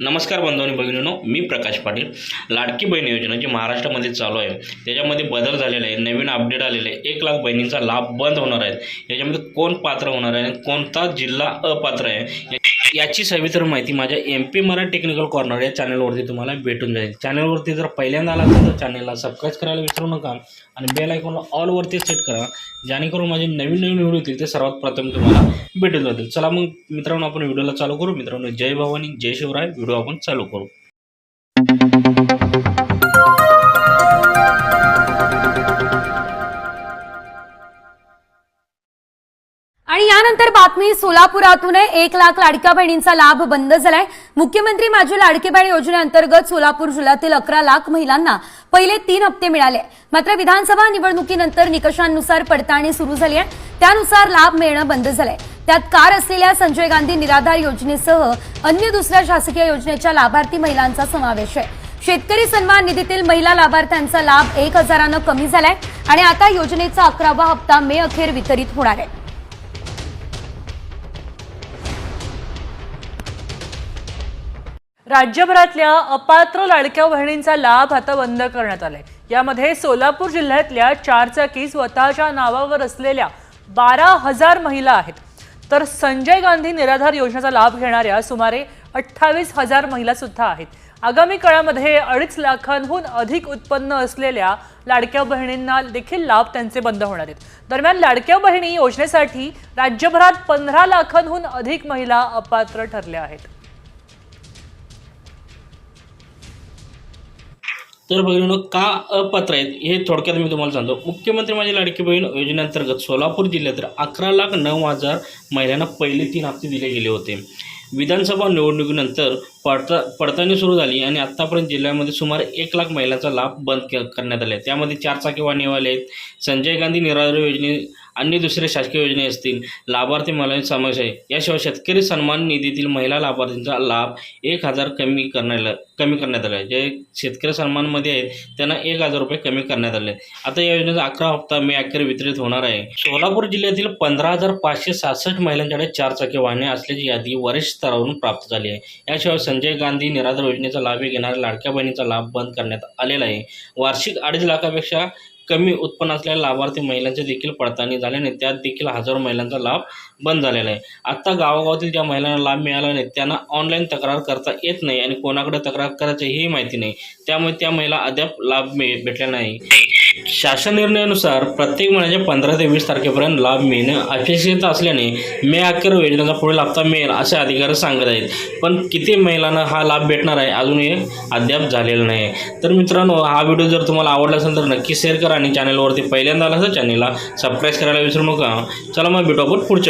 नमस्कार बंधू आणि भगिनीनो मी प्रकाश पाटील. लाडकी बहीण योजना जी महाराष्ट्रामध्ये चालू आहे त्याच्यामध्ये बदल झालेला आहे नवीन अपडेट आलेले आहे एक लाख बहिणींचा लाभ बंद होणार आहे. याच्यामध्ये कोण पात्र होणार आहे आणि कोणता जिल्हा अपात्र आहे? याची सविस्तर माहिती माझ्या M P Marathi technical corner या चॅनलवरती तुम्हाला भेटून जाईल. चॅनलवरती जर पहिल्यांदा आला असेल तर चॅनलला सबस्क्राईब करायला विसरू नका आणि बेल आयकॉनला ऑलवरती सेट करा. जेणेकरून माझे नवीन नवीन व्हिडिओ येतील ते सर्वात प्रथम तुम्हाला भेटून जातील. चला मग मित्रांनो आपण व्हिडिओला चालू करू. मित्रांनो जय भवानी जय शिवराय. व्हिडिओ आपण चालू करू. यानंतर सोलापुरातून एक लाख लाडक्या बहिणींचा लाभ बंद झालाय. मुख्यमंत्री माझी लाडकी बहीण योजनेअंतर्गत सोलापूर जिल्ह्यातील अकरा लाख महिलांना पहिले तीन हप्ते मिळाले. मात्र विधानसभा निवडणुकीनंतर निकषांनुसार पडताळणी सुरू झाली आहे. त्यानुसार लाभ मिळणं बंद झालंय. त्यात कार असलेल्या संजय गांधी निराधार योजनेसह अन्य दुसऱ्या शासकीय योजनेच्या लाभार्थी महिलांचा समावेश आहे. शेतकरी सन्मान निधीतील महिला लाभार्थ्यांचा लाभ एक हजारानं कमी झालाय आणि आता योजनेचा अकरावा हप्ता मे अखेर वितरित होणार आहे. राज्यभरातल्या अपात्र लाडक्या बहिणींचा लाभ आता बंद करण्यात आलाय. यामध्ये सोलापूर जिल्ह्यातल्या चारचाकी स्वतःच्या नावावर असलेल्या बारा हजार महिला आहेत. तर संजय गांधी निराधार योजनेचा लाभ घेणाऱ्या सुमारे अठ्ठावीस हजार महिला सुद्धा आहेत. आगामी काळामध्ये अडीच लाखांहून अधिक उत्पन्न असलेल्या लाडक्या बहिणींना देखील लाभ त्यांचे बंद होणार आहेत. दरम्यान लाडक्या बहिणी योजनेसाठी राज्यभरात पंधरा लाखांहून अधिक महिला अपात्र ठरल्या आहेत. तर बहिणीनं का अपात्र आहेत हे थोडक्यात मी तुम्हाला सांगतो. मुख्यमंत्री माझी लाडकी बहीण योजनेअंतर्गत सोलापूर जिल्ह्यात अकरा लाख नऊ हजार महिलांना पहिले तीन हप्ते दिले गेले होते. विधानसभा निवडणुकीनंतर पडता पडताळणी सुरू झाली आणि आत्तापर्यंत जिल्ह्यामध्ये सुमारे एक लाख महिलांचा लाभ बंद करण्यात करण्यात आहे त्यामध्ये चारचाकी वाहनेवाले आहेत संजय गांधी निराधार योजने अन्य दुसरे शासकीय योजने असतील लाभार्थी महिलांचा समावेश आहे. याशिवाय शेतकरी सन्मान निधीतील महिला लाभार्थींचा लाभ एक हजार कमी करण्याला कमी करण्यात आला आहे. जे शेतकरी सन्मानमध्ये आहेत त्यांना एक हजार रुपये कमी करण्यात आले आता या योजनेचा अकरा हप्ता मे अखेर वितरित होणार आहे. सोलापूर जिल्ह्यातील पंधरा हजार पाचशे सहासष्ट महिलांच्याकडे चारचाकी वाहने असल्याची यादी वरिष्ठ स्तरावरून प्राप्त झाली आहे. याशिवाय संजय गांधी निराधार योजनेचा लाभ घेणाऱ्या लाडक्या बहिणीचा लाभ बंद करण्यात आलेला आहे. वार्षिक अडीच लाखापेक्षा कमी उत्पन्न असलेल्या लाभार्थी महिलांचे देखील पडताळणी झाल्याने त्यात देखील हजारो महिलांचा लाभ बंद झालेला आहे. आत्ता गावागावातील ज्या महिलांना लाभ मिळाला नाही त्यांना ऑनलाईन तक्रार करता येत नाही आणि कोणाकडे तक्रार करायची ही माहिती नाही. त्यामुळे त्या महिला अद्याप लाभ मिळ भेटला नाही. शासन निर्णयानुसार प्रत्येक महिन्याच्या पंधरा ते वीस तारखेपर्यंत लाभ मिळणं अपेक्षित असल्याने मे अखेर योजनेचा पुढील हप्ता मिळेल असे अधिकारी सांगत आहेत. पण किती महिलांना हा लाभ भेटणार आहे अजूनही अद्याप झालेला नाही. तर मित्रांनो हा व्हिडिओ जर तुम्हाला आवडला असेल तर नक्की शेअर करा आणि चॅनलवरती पहिल्यांदा आला असेल चॅनलला सबस्क्राईब करायला विसरू नका. चला मग भेटू आपण पुढच्या